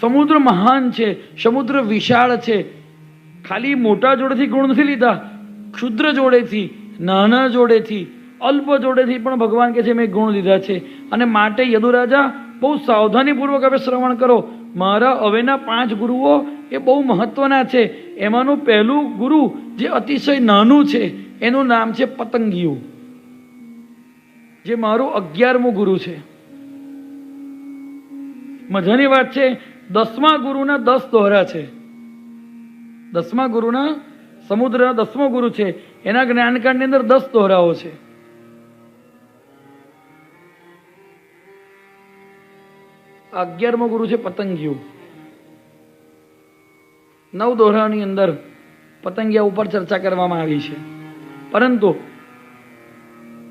સમુદ્ર મહાન છે, સમુદ્ર વિશાળ છે. ખાલી મોટા જોડેથી ગુણ નથી લીધા, ક્ષુદ્ર જોડેથી, નાના જોડેથી, અલ્પ જોડેથી પણ ભગવાન કે છે, મેં ગુણ લીધા છે. અને માટે યદુરાજા બહુ સાવધાનીપૂર્વક હવે શ્રવણ કરો. મારા હવેના પાંચ ગુરુઓ એ બહુ મહત્વના છે. એમાંનું પહેલું ગુરુ જે અતિશય નાનું છે, એનું નામ છે પતંગિયું. જે મારું અગિયારમું ગુરુ છે. મજાની વાત છે દસમા ગુરુના દસ દોહરા છે. દસમા ગુરુના સમુદ્રના દસમો ગુરુ છે. એના જ્ઞાનકાંડની અંદર દસ દોહરાઓ છે. અગિયારમો ગુરુ છે પતંગિયું. નવ દોહરાની અંદર પતંગિયા ઉપર ચર્ચા કરવામાં આવી છે. પરંતુ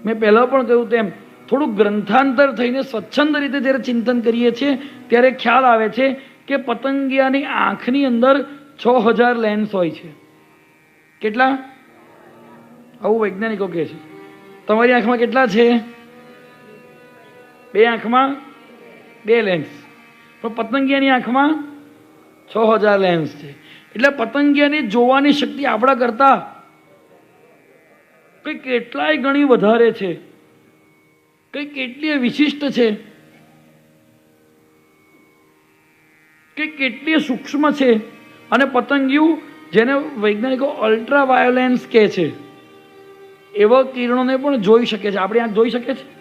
મેં પહેલાં પણ કહ્યું તેમ, થોડુંક ગ્રંથાંતર થઈને સ્વચ્છંદ રીતે જ્યારે ચિંતન કરીએ છીએ, ત્યારે ખ્યાલ આવે છે કે પતંગિયાની આંખની અંદર છ હજાર લેન્સ હોય છે. કેટલા? આવું વૈજ્ઞાનિકો કહે છે. તમારી આંખમાં કેટલા છે? બે આંખમાં બે લેન્સ પણ પતંગિયાની આંખમાં છ હજાર લેન્સ છે. એટલે પતંગિયાની જોવાની શક્તિ આપણા કરતા કંઈ કેટલાય ગણી વધારે છે. કંઈ કેટલી વિશિષ્ટ છે. કે કેટલી સૂક્ષ્મ છે? અને પતંગિયું જેને વૈજ્ઞાનિકો અલ્ટ્રા વાયોલેન્સ કહે છે, એવા કિરણોને પણ જોઈ શકે છે. આપણે આંખ જોઈ શકે છે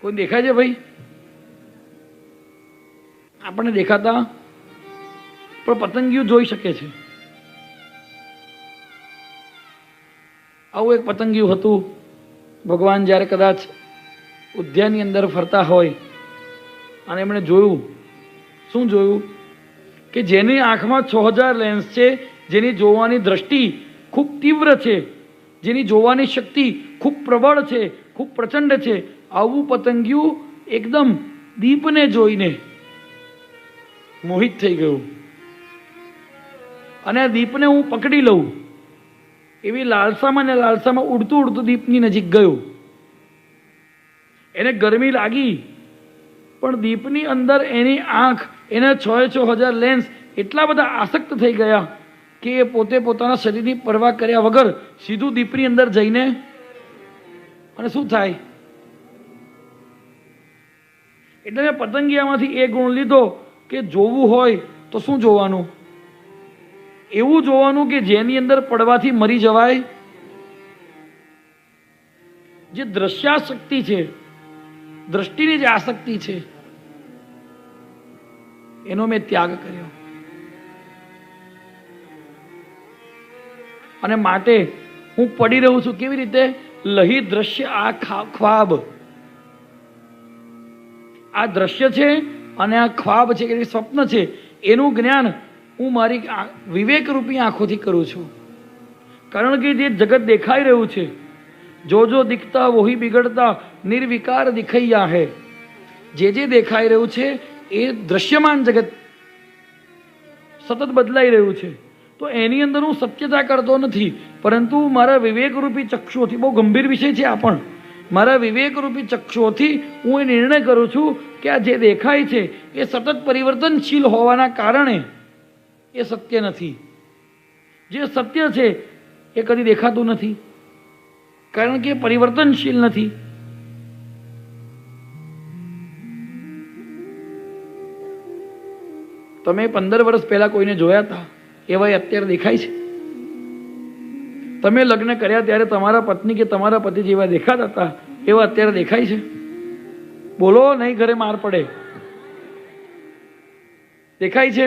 કોઈ દેખાય છે ભાઈ? આપણને દેખાતા પણ પતંગિયું જોઈ શકે છે. આવું એક પતંગિયું હતું. ભગવાન જ્યારે કદાચ ઉદ્યાનની અંદર ફરતા હોય અને એમણે જોયું. શું જોયું? કે જેની આંખમાં છ હજાર લેન્સ છે, જેની જોવાની દ્રષ્ટિ ખૂબ તીવ્ર છે, જેની જોવાની શક્તિ ખૂબ પ્રબળ છે, ખૂબ પ્રચંડ છે. આવું પતંગિયું એકદમ દીપને જોઈને મોહિત થઈ ગયું. અને આ દીપને હું પકડી લઉં. એવી લાલસામાં ને લાલસામાં ઉડતું ઉડતું દીપની નજીક ગયો. એને ગરમી લાગી. પણ દીપની અંદર એની આંખ, એના છ છ હજાર લેન્સ એટલા બધા આસક્ત થઈ ગયા કે એ પોતે પોતાના શરીરની પરવા કર્યા વગર સીધું દીપની અંદર જઈને અને શું થાય? એટલે મેં પતંગિયામાંથી એ ગુણ લીધો કે જોવું હોય તો શું જોવાનું? એવું જોવાનું કે જેની અંદર પડવાથી મરી જવાય? જે દ્રશ્યાશક્તિ છે, દ્રષ્ટિની જે આસક્તિ છે. એનો મેં ત્યાગ કર્યો. અને માટે હું પડી રહું છું કેવી રીતે? લહી દ્રશ્ય આ ખ્વાબ. આ દ્રશ્ય છે અને આ ખ્વાબ છે કે સ્વપ્ન છે. એનું જ્ઞાન હું મારી વિવેક વિવેકરૂપી આંખોથી કરું છું. કારણ કે જે જગત દેખાઈ રહ્યું છે, જો જો દિખતા વોહી બિગડતા નિર્વિકાર દિખૈયા હે. જે જે દેખાઈ રહ્યું છે એ દ્રશ્યમાન જગત સતત બદલાઈ રહ્યું છે. તો એની અંદર હું સત્યતા કરતો નથી. પરંતુ મારા વિવેકરૂપી ચક્ષુઓથી, બહુ ગંભીર વિષય છે આ પણ. મારા વિવેકરૂપી ચક્ષુઓથી હું એ નિર્ણય કરું છું કે આ જે દેખાય છે એ સતત પરિવર્તનશીલ હોવાના કારણે એ સત્ય નથી. જે સત્ય છે એ કદી દેખાતું નથી. કારણ કે પરિવર્તનશીલ નથી. તમે પંદર વર્ષ પહેલા કોઈને જોયા હતા એવા અત્યારે દેખાય છે. તમે લગ્ન કર્યા ત્યારે તમારા પત્ની કે તમારા પતિ જેવા દેખાતા હતા? એવા અત્યારે દેખાય છે? બોલો, નહીં ઘરે માર પડે. દેખાય છે?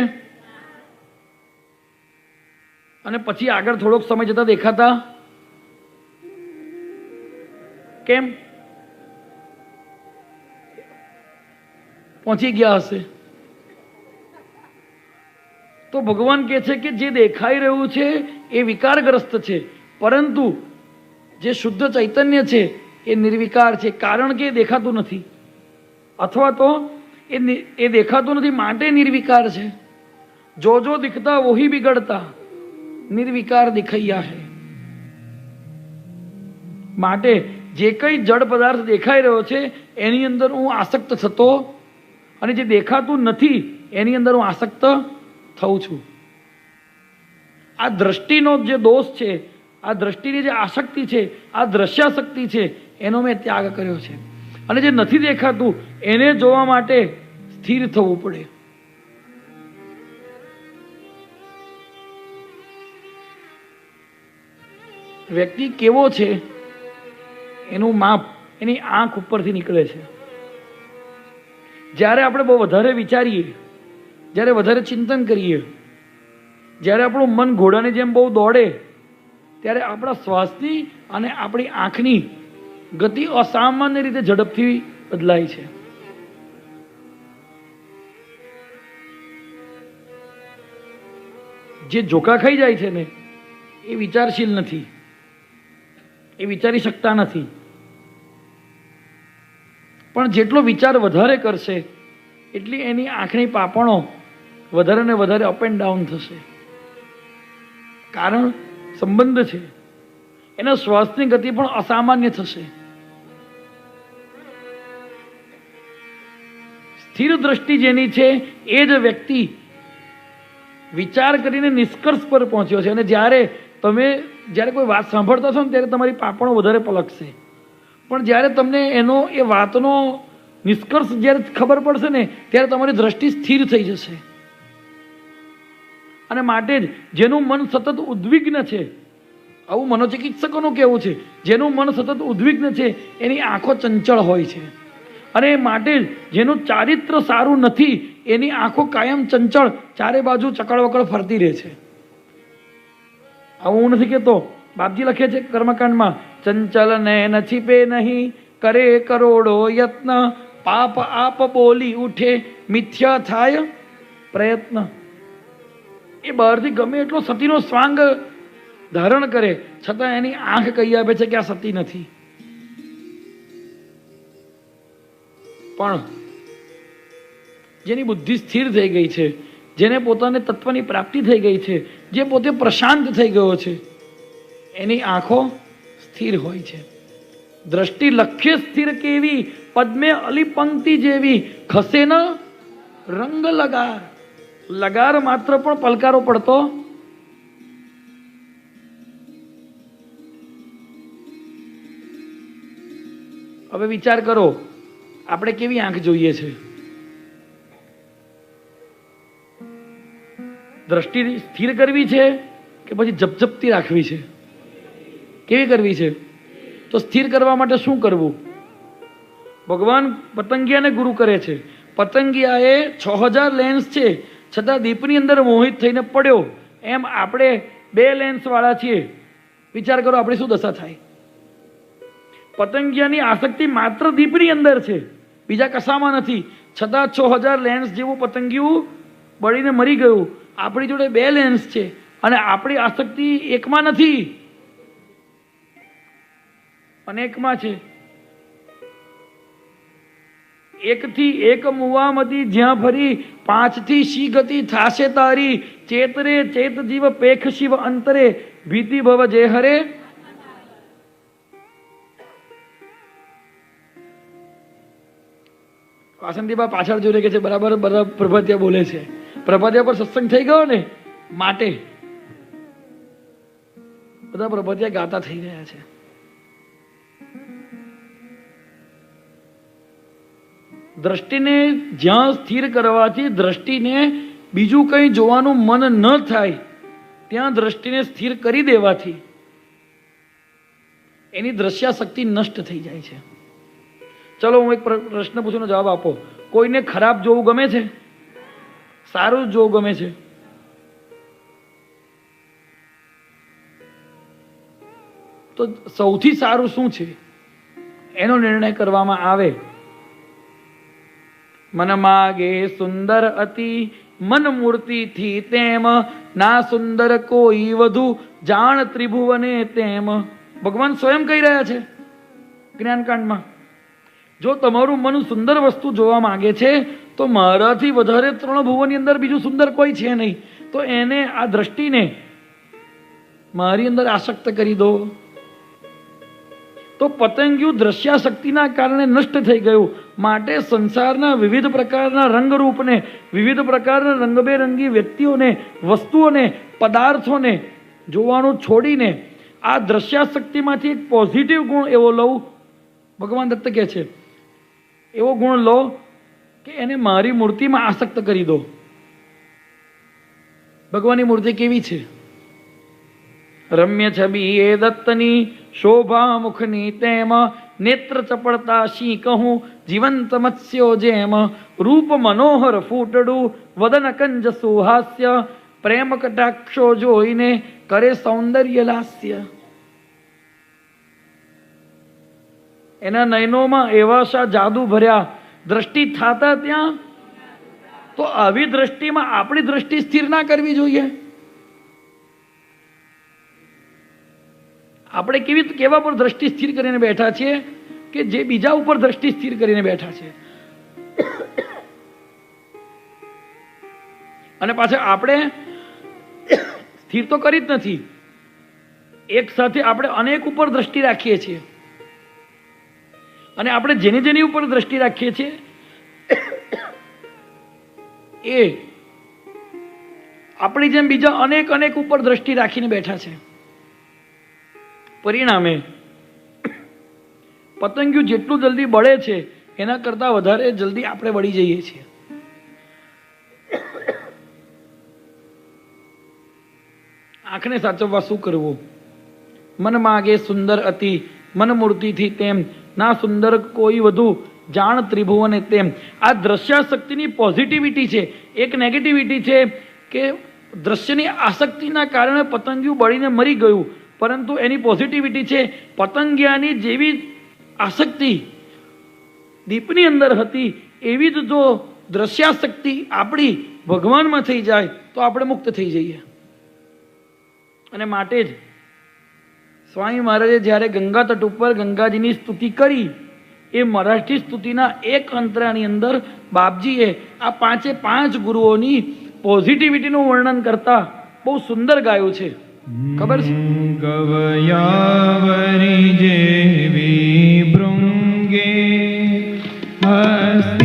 અને પછી આગળ થોડોક સમય જતા દેખાતા? કેમ? પહોંચી ગયા હશે. તો ભગવાન કહે છે કે જે દેખાઈ રહ્યું છે એ વિકારગ્રસ્ત છે. પરંતુ જે શુદ્ધ ચૈતન્ય છે એ નિર્વિકાર છે. કારણ કે એ દેખાતું નથી. અથવા તો એ એ દેખાતું નથી માટે નિર્વિકાર છે. જો જો દિખતા વોહી બિગડતા નિર્વિકાર દેખાયા હે. માટે જે કંઈ જડ પદાર્થ દેખાઈ રહ્યો છે એની અંદર હું આસક્ત થતો અને જે દેખાતું નથી એની અંદર હું આસક્ત થઉં છું. આ દ્રષ્ટિનો જે દોષ છે, આ દ્રષ્ટિની જે આસક્તિ છે, આ દ્રશ્યાશક્તિ છે, એનો મેં ત્યાગ કર્યો છે. અને જે નથી દેખાતું, એને જોવા માટે સ્થિર થવું પડે. વ્યક્તિ કેવો છે, એનું માપ એની આંખ ઉપરથી નીકળે છે. જ્યારે આપણે બહુ વધારે વિચારીએ જ્યારે વધારે ચિંતન કરીએ, જ્યારે આપણું મન ઘોડાની જેમ બહુ દોડે, ત્યારે આપણા શ્વાસની અને આપણી આંખની ગતિ અસામાન્ય રીતે ઝડપથી બદલાય છે. જે જોકા ખાઈ જાય છે ને, એ વિચારશીલ નથી. એ વિચારી શકતા નથી. પણ જેટલો વિચાર વધારે કરશે, એટલી એની આંખની પાપણો વધારે ને વધારે અપ એન્ડ ડાઉન થશે. કારણ સંબંધ છે. એના શ્વાસની ગતિ પણ અસામાન્ય થશે. સ્થિર દ્રષ્ટિ જેની છે, એ જ વ્યક્તિ વિચાર કરીને નિષ્કર્ષ પર પહોંચ્યો છે. અને જ્યારે તમે, જ્યારે કોઈ વાત સાંભળતા છો ને, ત્યારે તમારી પાપણો વધારે પલકશે. પણ જ્યારે તમને એનો, એ વાતનો નિષ્કર્ષ જ્યારે ખબર પડશે ને, ત્યારે તમારી દ્રષ્ટિ સ્થિર થઈ જશે. અને માટે જ જેનું મન સતત ઉદ્વિગ્ન છે, આવું મનોચિકિત્સકોનું કહેવું છે, જેનું મન સતત ઉદ્વિગ્ન છે, એની આંખો ચંચળ હોય છે. અને માટે જ જેનું ચારિત્ર સારું નથી, એની આંખો કાયમ ચંચળ, ચારે બાજુ ચકળવકળ ફરતી રહે છે. આવું હું નથી કહેતો. બાપજી લખે છે કર્મકાંડમાં, ચંચલ નયન છીપે નહીં, કરે કરોડો યત્ન, પાપ આપ બોલી ઉઠે, મિથ્યા થાય પ્રયત્ન. એ બહારથી ગમે એટલો સતીનો સ્વાંગ ધારણ કરે, છતાં એની આંખ કહી આપે છે કે આ સતી નથી. પણ જેની બુદ્ધિ સ્થિર થઈ ગઈ છે, જેને પોતાને તત્વની પ્રાપ્તિ થઈ ગઈ છે, જે પોતે પ્રશાંત થઈ ગયો છે, એની આંખો સ્થિર હોય છે. દ્રષ્ટિ લક્ષ્ય સ્થિર કેવી, પદ્મે અલી પંક્તિ જેવી, ખસે ન રંગ લગાર. લગાર માત્ર પણ પલકારો પડતો? હવે વિચાર કરો, આપણે કેવી આંખ જોઈએ છે? દ્રષ્ટિ સ્થિર કરવી છે કે પછી ઝપઝપતી રાખવી છે? કેવી કરવી છે? તો સ્થિર કરવા માટે શું કરવું? ભગવાન પતંગિયાને ગુરુ કરે છે. પતંગિયાએ છ હજાર લેન્સ છે. છતાં દીપની અંદર મોહિત થઈને પડ્યો. એમ આપણે બે લેન્સવાળા છીએ. વિચાર કરો આપણી શું દશા થાય. પતંગિયાની આસક્તિ માત્ર દીપની અંદર છે. બીજા કશામાં નથી. છતાં છ હજાર લેન્સ જેવું પતંગિયું બળીને મરી ગયું. આપણી જોડે બે લેન્સ છે અને આપણી આસક્તિ એકમાં નથી. અનેકમાં છે. એકથી એક મુવામતી જ્યાં ફરી પાંચથી શી ગતિ થાશે તારી? ચેતરે ચેત જીવ, પેખ શિવ અંતરે. ભીતિ ભવ જે હરે. વાસંતીબા પાછળ જોઈ કે છે, બરાબર બધા પ્રભાતિયા બોલે છે. પ્રભાતિયા પર સત્સંગ થઈ ગયો ને? માટે. બધા પ્રભાતિયા ગાતા થઈ ગયા છે. દ્રષ્ટિને જ્યાં સ્થિર કરવાથી દ્રષ્ટિને બીજું કંઈ જોવાનું મન ન થાય, ત્યાં દ્રષ્ટિને સ્થિર કરી દેવાથી એની દ્રશ્યાશક્તિ નષ્ટ થઈ જાય છે. ચલો હું એક પ્રશ્ન પૂછું જવાબ આપો. કોઈને ખરાબ જોવું ગમે છે? સારું જોવું ગમે છે? તો સૌથી સારું શું છે? એનો નિર્ણય કરવામાં આવે. મન માગે સુંદર અતિ મન મૂર્તિથી તેમ. ના સુંદર કોઈ વધુ જાણ ત્રિભુવને તેમ. ભગવાન સ્વયં કહી રહ્યા છે જ્ઞાનકાંડમાં. જો તમારું મન સુંદર વસ્તુ જોવા માંગે છે, તો મારાથી વધારે ત્રણ ભુવનની અંદર બીજું સુંદર કોઈ છે નહીં. તો એને આ દ્રષ્ટિને મારી અંદર આસક્ત કરી દો. તો પતંગિયું દ્રશ્યાશક્તિના કારણે નષ્ટ થઈ ગયું. માટે સંસારના વિવિધ પ્રકારના રંગરૂપને, વિવિધ પ્રકારના રંગબેરંગી વ્યક્તિઓને, વસ્તુઓને, પદાર્થોને જોવાનું છોડીને આ દ્રશ્યાશક્તિમાંથી એક પોઝિટિવ ગુણ એવો લઉં. ભગવાન દત્ત કહે છે, એવો ગુણ લો કે એને મારી મૂર્તિમાં આસક્ત કરી દો. ભગવાનની મૂર્તિ કેવી છે? રમ્ય છબી એ દત્તની શોભા મુખની તેમ નેત્ર ચપળતા શી કહું જીવંત મત્સ્યો જેમ રૂપ મનોહર ફૂટડું વદન કંજ સુહાસ્ય પ્રેમ કટાક્ષો જોઈને કરે સૌંદર્ય લાસ્ય એના નયનોમાં એવા શા જાદુ ભર્યા દ્રષ્ટિ થાતા ત્યાં તો આવી દ્રષ્ટિમાં આપણી દ્રષ્ટિ સ્થિર ના કરવી જોઈએ આપણે કેવી કેવા પર દ્રષ્ટિ સ્થિર કરીને બેઠા છીએ કે જે બીજા ઉપર દ્રષ્ટિ સ્થિર કરીને બેઠા છે? અને પાછા આપણે સ્થિર તો કરી જ નથી. એક સાથે આપણે અનેક ઉપર દ્રષ્ટિ રાખીએ છીએ. અને આપણે જેની જેની ઉપર દ્રષ્ટિ રાખીએ છીએ, એ આપણી જેમ બીજા અનેક અનેક ઉપર દ્રષ્ટિ રાખીને બેઠા છે. પરિણામે પતંગિયું જેટલું જલ્દી બળે છે, એના કરતાં વધારે જલ્દી આપણે વળી જઈએ છીએ. આંખને સાચવવા શું કરવું? મન માગે સુંદર અતિ, મન મૂર્તિથી તેમ. ના સુંદર કોઈ વધુ જાણ ત્રિભુવને તેમ. આ દ્રશ્યાશક્તિની પોઝિટિવિટી છે, એક નેગેટિવિટી છે કે દ્રશ્યની આસક્તિના કારણે પતંગિયું બળીને મરી ગયું. પરંતુ એની પોઝિટિવિટી છે, પતંગિયાની જેવી આસક્તિ, દીપની અંદર હતી, એવી જ જો દ્રશ્યાશક્તિ આપણી ભગવાનમાં થઈ જાય, તો આપણે મુક્ત થઈ જઈએ. અને માટે જ સ્વામી મહારાજે જ્યારે ગંગા તટ ઉપર ગંગાજીની સ્તુતિ કરી, એ મરાઠી સ્તુતિના એક અંતરાની અંદર બાપજીએ આ પાંચે પાંચ ગુરુઓની પોઝિટિવિટીનું વર્ણન કરતા બહુ સુંદર ગાયું છે. ખબર છે? ગવયાવરી જેવી ભૃંગે હસ્તિની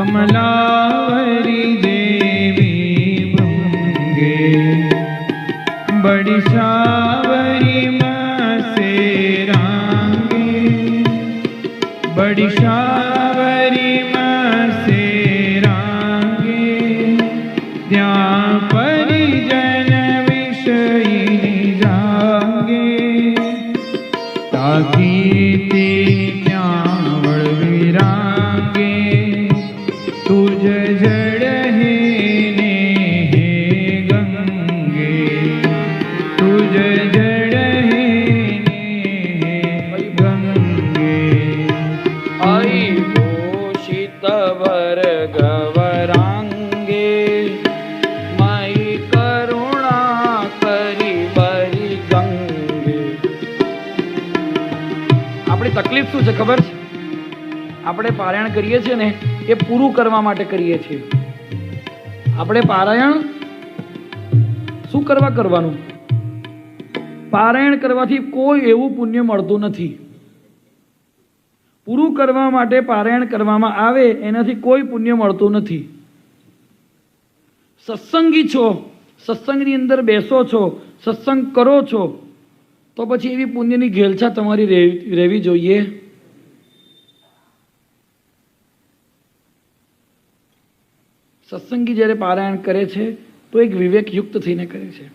કમલાવરી દેવી ભંગે બડી શાવરી માસે રાંગે બડી શાવરી શું છે ખબર? છે આપણે પારાયણ કરીએ છીએ ને, એ પૂરું કરવા માટે કરીએ છીએ. આપણે પારાયણ શું કરવા કરવાનું? પારાયણ કરવાથી કોઈ એવું પુણ્ય મળતું નથી. પૂરું કરવા માટે પારાયણ કરવામાં આવે, એનાથી કોઈ પુણ્ય મળતું નથી. સત્સંગી છો, સત્સંગની અંદર બેસો છો, સત્સંગ કરો છો, તો પછી એવી પુણ્યની ઘેલછા તમારી રહેવી જોઈએ. સત્સંગી જ્યારે પારાયણ કરે છે, તો એક વિવેકયુક્ત થઈને કરે છે.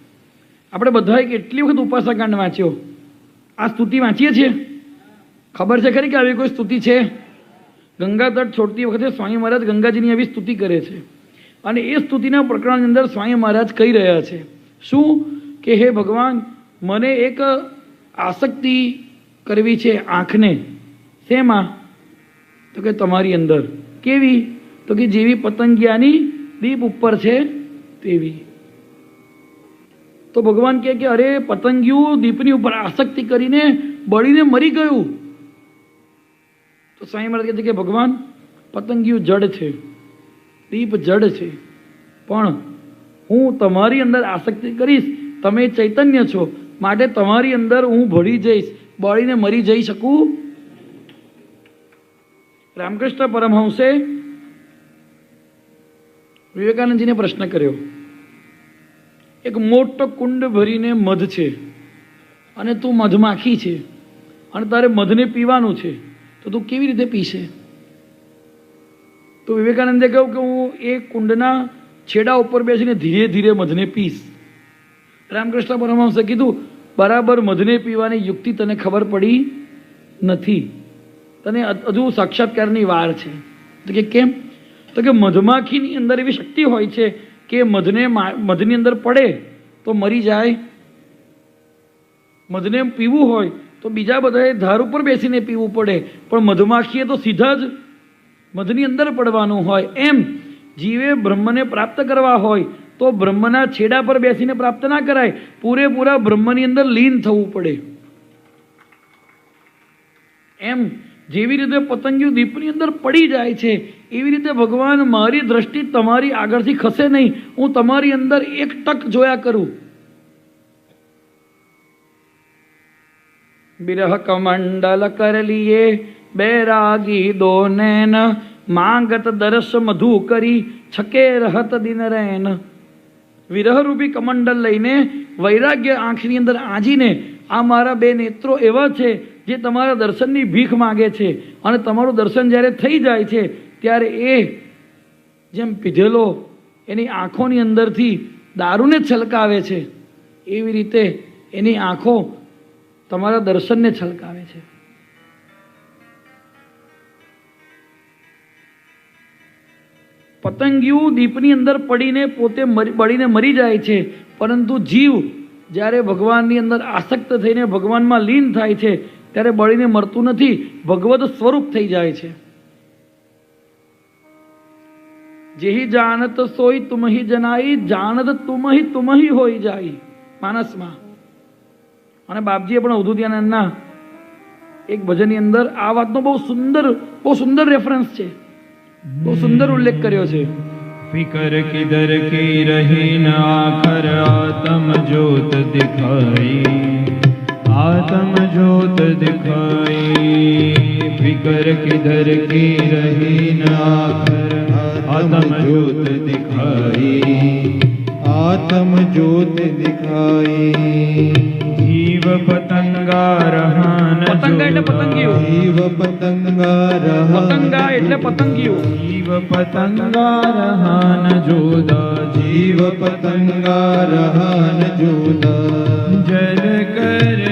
આપણે બધાએ કેટલી વખત ઉપાસકાંડ વાંચ્યો? આ સ્તુતિ વાંચીએ છીએ? ખબર છે ખરી કે આવી કોઈ સ્તુતિ છે? ગંગા તટ છોડતી વખતે સ્વામી મહારાજ ગંગાજીની આવી સ્તુતિ કરે છે. અને એ સ્તુતિના પ્રકરણની અંદર સ્વામી મહારાજ કહી રહ્યા છે. શું? કે હે ભગવાન, મને એક આસક્તિ કરવી છે આંખને. શેમાં? તો કે તમારી અંદર. કેવી? તો કે જેવી પતંગિયાની દીપ ઉપર છે તેવી. તો ભગવાન કહે કે અરે પતંગિયું દીપની ઉપર આસક્તિ કરીને બળીને મરી ગયું. તો સાંઈ મહારાજ કહે છે કે ભગવાન, પતંગિયું જડ છે, દીપ જડ છે, પણ હું તમારી અંદર આસક્તિ કરીશ, તમે ચૈતન્ય છો, માટે તમારી અંદર હું ભળી જઈશ, બળીને મરી જઈ શકું? રામકૃષ્ણ પરમહંસે વિવેકાનંદજીને પ્રશ્ન કર્યો, એક મોટો કુંડ ભરીને મધ છે અને તું મધમાખી છે અને તારે મધને પીવાનું છે, તો તું કેવી રીતે પીશે? તો વિવેકાનંદે કહ્યું કે હું એ કુંડના છેડા ઉપર બેસીને ધીરે ધીરે મધને પીશ. રામકૃષ્ણ પરમહંસે કીધું, બરાબર મધને પીવાની યુક્તિ તને ખબર પડી નથી. તને હજુ સાક્ષાત્કારની વાર છે. તો કે, કેમ? તો કે મધમાખીની અંદર એવી શક્તિ હોય છે કે મધને મધની અંદર પડે તો મરી જાય. મધને પીવું હોય તો બીજા બધાએ ધાર ઉપર બેસીને પીવું પડે. પણ મધમાખીએ તો સીધા જ મધની અંદર પડવાનું હોય. એમ જીવે બ્રહ્મને પ્રાપ્ત કરવા હોય તો બ્રહ્મના છેડા પર બેસીને પ્રાપ્ત ના કરાય. પૂરેપૂરા બ્રહ્મની અંદર લીન થવું પડે. એમ જેવી રીતે પતંગિયું દીપની અંદર પડી જાય છે, એવી રીતે ભગવાન મારી દ્રષ્ટિ તમારી આગળથી ખસે નહીં. હું તમારી અંદર એક ટક જોયા કરું. બિરહ કમંડલ કરલીએ બેરાગી દો નૈન માંગત દરસ મધુ કરી, છકે રહત દિન રૈન. વિરહરૂપી કમંડલ લઈને વૈરાગ્ય આંખની અંદર આંજીને, આ મારા બે નેત્રો એવા છે જે તમારા દર્શનની ભીખ માગે છે અને તમારું દર્શન જ્યારે થઈ જાય છે, ત્યારે એ જેમ પીધેલો એની આંખોની અંદરથી દારૂને છલકાવે છે, એવી રીતે એની આંખો તમારા દર્શનને છલકાવે છે. પતંગિયું દીપની અંદર પડીને પોતે બળીને મરી જાય છે, પરંતુ જીવ જ્યારે ભગવાનની અંદર આસક્ત થઈને ભગવાનમાં લીન થાય છે ત્યારે બળીને મરતું નથી. ભગવત સ્વરૂપ થઈ જાય છે. જેહી જાણત સોઈ તુમહી જનાઈ જાણત તુમહી તુમહી હોઈ જાય માનસમાં. અને બાપજીએ પણ અવધૂતિયાનંદના એક ભજનની અંદર આ વાતનો બહુ સુંદર બહુ સુંદર રેફરન્સ છે. બહુ સુંદર ઉલ્લેખ કર્યો છે. ફિકર કિધર કી રહી આખર આતમ જ્યોત દિખાઈ. आत्म ज्योत दिखाई फिकर किधर की रही न आखर आत्म ज्योत दिखाई आत्म ज्योत दिखाई जीव पतंगा रहान પતંગા એટલે પતંગિયું जीव पतंगा रहा પતંગા એટલે પતંગિયું जीव पतंगा रहान जोदा जीव पतंगा रहन जुदा जल कर सेवता पाई हो आ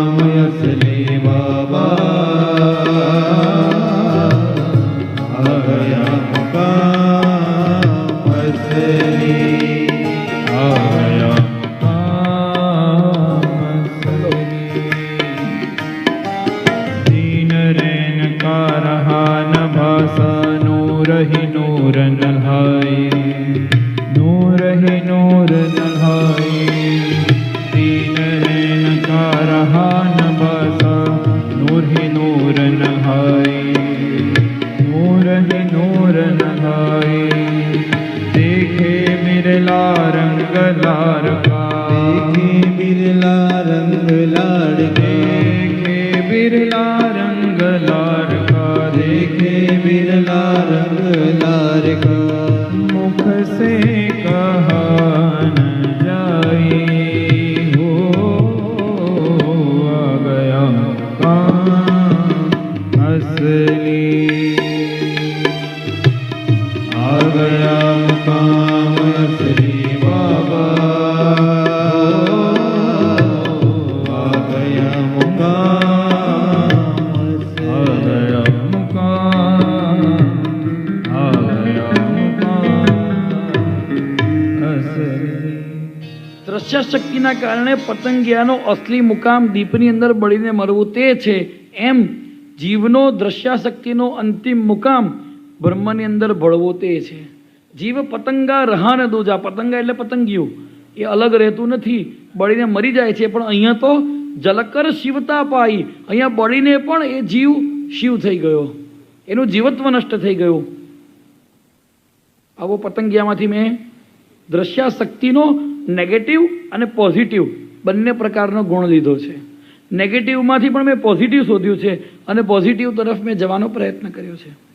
देखे बिरला रंग लार का मुख से પતંગિયાનો અસલી મુકામ દીપની અંદર બળીને મરવું તે છે. એમ જીવનો દ્રશ્યાશક્તિનો અંતિમ મુકામ બ્રહ્મની અંદર ભળવો તે છે. જીવ પતંગા રહાને દૂજા, પતંગા એટલે પતંગિયું. એ અલગ રહેતું નથી. બળીને મરી જાય છે, પણ અહીંયા તો જલકર શિવતા પાઈ. અહીંયા બળીને પણ એ જીવ શિવ થઈ ગયો. એનું જીવત્વ નષ્ટ થઈ ગયું. આવો પતંગિયામાંથી મેં દ્રશ્ય શક્તિનો નેગેટિવ અને પોઝિટિવ બંને પ્રકારનો ગુણ લીધો છે. નેગેટિવમાંથી પણ મેં પોઝિટિવ શોધ્યું છે અને પોઝિટિવ તરફ મેં જવાનો પ્રયત્ન કર્યો છે.